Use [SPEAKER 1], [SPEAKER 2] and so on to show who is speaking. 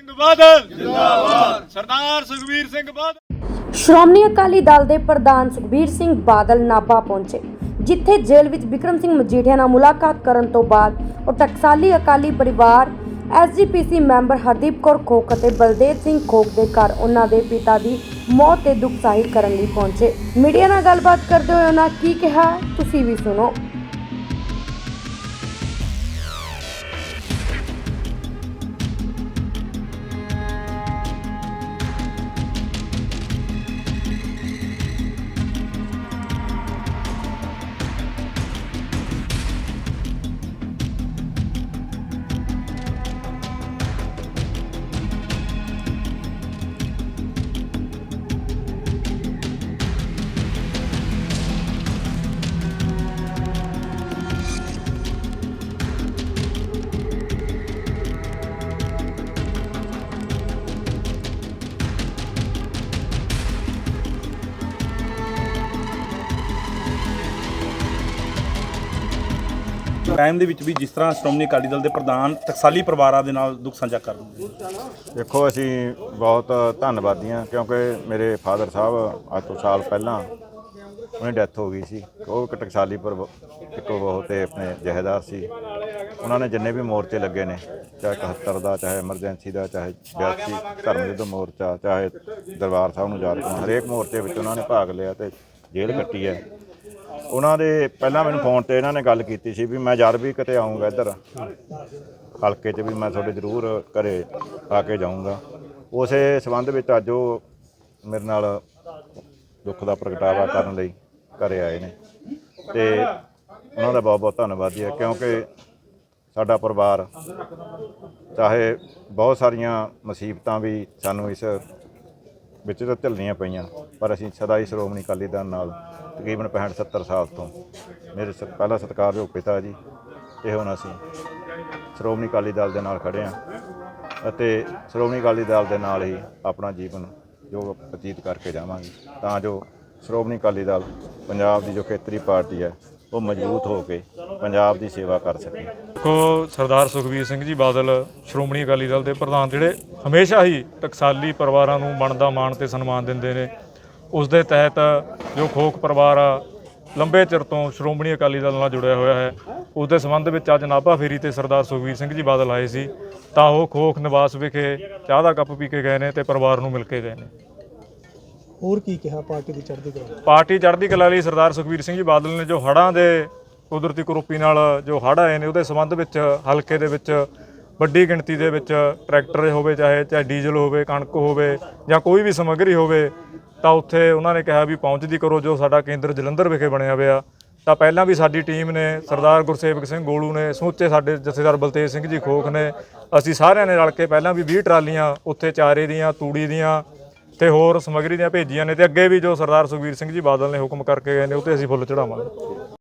[SPEAKER 1] ਸਿੰਘ ਬਾਦਲ। ਜਿੰਦਾਬਾਦ ਸਰਦਾਰ ਸੁਖਬੀਰ ਸਿੰਘ ਬਾਦਲ।
[SPEAKER 2] ਸ਼੍ਰੋਮਣੀ ਅਕਾਲੀ ਦਲ ਦੇ ਪ੍ਰਧਾਨ ਸੁਖਬੀਰ ਸਿੰਘ ਬਾਦਲ ਨਾਭਾ ਪਹੁੰਚੇ, ਜਿੱਥੇ ਜੇਲ੍ਹ ਵਿੱਚ ਵਿਕਰਮ ਸਿੰਘ ਮਜੀਠੀਆ ਨਾਲ ਮੁਲਾਕਾਤ ਕਰਨ ਤੋਂ ਬਾਅਦ ਉਹ ਟਕਸਾਲੀ ਅਕਾਲੀ ਪਰਿਵਾਰ ਐਸਜੀਪੀਸੀ ਮੈਂਬਰ ਹਰਦੀਪ ਕੌਰ ਖੋਖ ਅਤੇ ਬਲਦੇਵ ਸਿੰਘ ਖੋਖ ਦੇ ਘਰ ਉਹਨਾਂ ਦੇ ਪਿਤਾ ਦੀ ਮੌਤ ਤੇ ਦੁੱਖ ਜ਼ਾਹਿਰ ਕਰਨ ਲਈ ਪਹੁੰਚੇ। ਮੀਡੀਆ ਨਾਲ ਗੱਲਬਾਤ ਕਰਦੇ ਹੋਏ ਉਹਨਾਂ ਕੀ ਕਿਹਾ, ਤੁਸੀਂ ਵੀ ਸੁਣੋ।
[SPEAKER 3] ਟਾਈਮ ਦੇ ਵਿੱਚ ਵੀ ਜਿਸ ਤਰ੍ਹਾਂ ਸ਼੍ਰੋਮਣੀ ਅਕਾਲੀ ਦਲ ਦੇ ਪ੍ਰਧਾਨ ਟਕਸਾਲੀ ਪਰਿਵਾਰਾਂ ਦੇ ਨਾਲ ਦੁੱਖ ਸਾਂਝਾ ਕਰ ਰਹੇ
[SPEAKER 4] ਦੇਖੋ, ਅਸੀਂ ਬਹੁਤ ਧੰਨਵਾਦੀ ਹਾਂ ਕਿਉਂਕਿ ਮੇਰੇ ਫਾਦਰ ਸਾਹਿਬ ਅੱਜ ਤੋਂ ਸਾਲ ਪਹਿਲਾਂ ਉਹਨੇ ਡੈਥ ਹੋ ਗਈ ਸੀ। ਉਹ ਇੱਕ ਟਕਸਾਲੀ ਪਰ ਇੱਕੋ ਬਹੁਤ ਤੇ ਆਪਣੇ ਜਹੇਦਾਰ ਸੀ। ਉਹਨਾਂ ਨੇ ਜਿੰਨੇ ਵੀ ਮੋਰਚੇ ਲੱਗੇ ਨੇ, ਚਾਹੇ 71 ਦਾ, ਚਾਹੇ ਐਮਰਜੈਂਸੀ ਦਾ, ਚਾਹੇ 82 ਧਰਮ ਯੁੱਧ ਮੋਰਚਾ, ਚਾਹੇ ਦਰਬਾਰ ਸਾਹਿਬ ਨੂੰ ਜਾ ਕਰਨਾ ਹਰੇਕ ਮੋਰਚੇ ਵਿੱਚ ਉਹਨਾਂ ਨੇ ਭਾਗ ਲਿਆ ਤੇ ਜੇਲ੍ਹ ਕੱਟੀ ਹੈ। ਉਹਨਾਂ ਦੇ ਪਹਿਲਾਂ ਮੈਨੂੰ ਫੋਨ ਤੇ ਇਹਨਾਂ ਨੇ ਗੱਲ ਕੀਤੀ ਸੀ ਵੀ ਮੈਂ ਜਦ ਵੀ ਕਿਤੇ ਆਉਂਗਾ ਇੱਧਰ। ਹਲਕੇ 'ਚ ਵੀ ਮੈਂ ਤੁਹਾਡੇ ਜ਼ਰੂਰ ਘਰੇ ਆ ਕੇ ਜਾਊਂਗਾ। ਉਸੇ ਸਬੰਧ ਵਿੱਚ ਅੱਜ ਉਹ ਮੇਰੇ ਨਾਲ ਦੁੱਖ ਦਾ ਪ੍ਰਗਟਾਵਾ ਕਰਨ ਲਈ ਘਰੇ ਆਏ ਨੇ। ਤੇ ਉਹਨਾਂ ਦਾ ਬਹੁਤ ਬਹੁਤ ਧੰਨਵਾਦੀ ਹੈ ਕਿਉਂਕਿ ਸਾਡਾ ਪਰਿਵਾਰ ਚਾਹੇ ਬਹੁਤ ਸਾਰੀਆਂ ਮੁਸੀਬਤਾਂ ਵੀ ਸਾਨੂੰ ਇਸ ਵਿੱਚ ਤਾਂ ਝੱਲਣੀਆਂ ਪਈਆਂ, ਪਰ ਅਸੀਂ ਸਦਾ ਹੀ ਸ਼੍ਰੋਮਣੀ ਅਕਾਲੀ ਦਲ ਨਾਲ ਤਕਰੀਬਨ 65 70 ਸਾਲ ਤੋਂ ਮੇਰੇ ਸ- ਪਹਿਲਾ ਸਤਿਕਾਰਯੋਗ ਪਿਤਾ ਜੀ ਤੇ ਹੁਣ ਅਸੀਂ ਸ਼੍ਰੋਮਣੀ ਅਕਾਲੀ ਦਲ ਦੇ ਨਾਲ ਖੜੇ ਹਾਂ ਅਤੇ ਸ਼੍ਰੋਮਣੀ ਅਕਾਲੀ ਦਲ ਦੇ ਨਾਲ ਹੀ ਆਪਣਾ ਜੀਵਨ ਜੋ ਬਤੀਤ ਕਰਕੇ ਜਾਵਾਂਗੇ। ਤਾਂ ਜੋ ਸ਼੍ਰੋਮਣੀ ਅਕਾਲੀ ਦਲ ਪੰਜਾਬ ਦੀ ਜੋ ਖੇਤਰੀ ਪਾਰਟੀ ਹੈ ਉਹ ਮਜ਼ਬੂਤ ਹੋ ਕੇ ਪੰਜਾਬ ਦੀ ਸੇਵਾ ਕਰ ਸਕਣ
[SPEAKER 5] ਕੋ ਸਰਦਾਰ ਸੁਖਬੀਰ ਸਿੰਘ ਜੀ ਬਾਦਲ, ਸ਼੍ਰੋਮਣੀ ਅਕਾਲੀ ਦਲ ਦੇ ਪ੍ਰਧਾਨ, ਜਿਹੜੇ ਹਮੇਸ਼ਾ ਹੀ ਟਕਸਾਲੀ ਪਰਿਵਾਰਾਂ ਨੂੰ ਬਣਦਾ ਮਾਣ ਤੇ ਸਨਮਾਨ ਦਿੰਦੇ ਨੇ, ਉਸ ਦੇ ਤਹਿਤ ਜੋ ਖੋਖ ਪਰਿਵਾਰ ਆ, ਲੰਬੇ ਚਿਰ ਤੋਂ ਸ਼੍ਰੋਮਣੀ ਅਕਾਲੀ ਦਲ ਨਾਲ ਜੁੜਿਆ ਹੋਇਆ ਹੈ, ਉਸ ਦੇ ਸੰਬੰਧ ਵਿੱਚ ਅੱਜ ਨਾਭਾ ਫੇਰੀ ਤੇ ਸਰਦਾਰ ਸੁਖਬੀਰ ਸਿੰਘ ਜੀ ਬਾਦਲ ਆਏ ਸੀ, ਤਾਂ ਉਹ ਖੋਖ ਨਿਵਾਸ ਵਿਖੇ ਚਾਹ ਦਾ ਕੱਪ ਪੀ ਕੇ ਗਏ ਨੇ ਤੇ ਪਰਿਵਾਰ ਨੂੰ ਮਿਲ ਕੇ ਗਏ ਨੇ।
[SPEAKER 6] ਹੋਰ ਕੀ ਕਿਹਾ ਪਾਰਟੀ ਦੀ ਚੜ੍ਹਦੀ ਕਲਾ
[SPEAKER 5] ਪਾਰਟੀ ਚੜ੍ਹਦੀ ਕਲਾ ਲਈ ਸਰਦਾਰ ਸੁਖਬੀਰ ਸਿੰਘ ਜੀ ਬਾਦਲ ਨੇ ਜੋ ਹੜ੍ਹਾਂ ਦੇ ਕੁਦਰਤੀ ਕਰੋਪੀ ਨਾਲ ਜੋ ਹੜ੍ਹ ਆਏ ਨੇ, ਉਹਦੇ ਸੰਬੰਧ ਵਿੱਚ ਹਲਕੇ ਦੇ ਵਿੱਚ ਵੱਡੀ ਗਿਣਤੀ ਦੇ ਵਿੱਚ ਟਰੈਕਟਰ ਹੋਵੇ, ਚਾਹੇ ਚਾਹੇ ਡੀਜ਼ਲ ਹੋਵੇ, ਕਣਕ ਹੋਵੇ ਜਾਂ ਕੋਈ ਵੀ ਸਮੱਗਰੀ ਹੋਵੇ, ਤਾਂ ਉੱਥੇ ਉਹਨਾਂ ਨੇ ਕਿਹਾ ਵੀ ਪਹੁੰਚਦੀ ਕਰੋ, ਜੋ ਸਾਡਾ ਕੇਂਦਰ ਜਲੰਧਰ ਵਿਖੇ ਬਣਿਆ ਹੋਇਆ। ਤਾਂ ਪਹਿਲਾਂ ਵੀ ਸਾਡੀ ਟੀਮ ਨੇ, ਸਰਦਾਰ ਗੁਰਸੇਵਕ ਸਿੰਘ ਗੋਲੂ ਨੇ, ਸਮੁੱਚੇ ਸਾਡੇ ਜਥੇਦਾਰ ਬਲਤੇਜ ਸਿੰਘ ਜੀ ਖੋਖ ਨੇ, ਅਸੀਂ ਸਾਰਿਆਂ ਨੇ ਰਲ ਕੇ ਪਹਿਲਾਂ ਵੀ 20 ਟਰਾਲੀਆਂ ਉੱਥੇ ਚਾਰੇ ਦੀਆਂ, ਤੂੜੀ ਦੀਆਂ ਤੇ ਹੋਰ ਸਮੱਗਰੀ ਦੀਆਂ ਭੇਜੀਆਂ ਨੇ ਤੇ ਅੱਗੇ ਵੀ ਜੋ ਸਰਦਾਰ ਸੁਖਬੀਰ ਸਿੰਘ ਜੀ ਬਾਦਲ ਨੇ ਹੁਕਮ ਕਰਕੇ ਗਏ ਨੇ, ਉਹ ਤੇ ਅਸੀਂ ਫੁੱਲ ਚੜਾਵਾਂਗੇ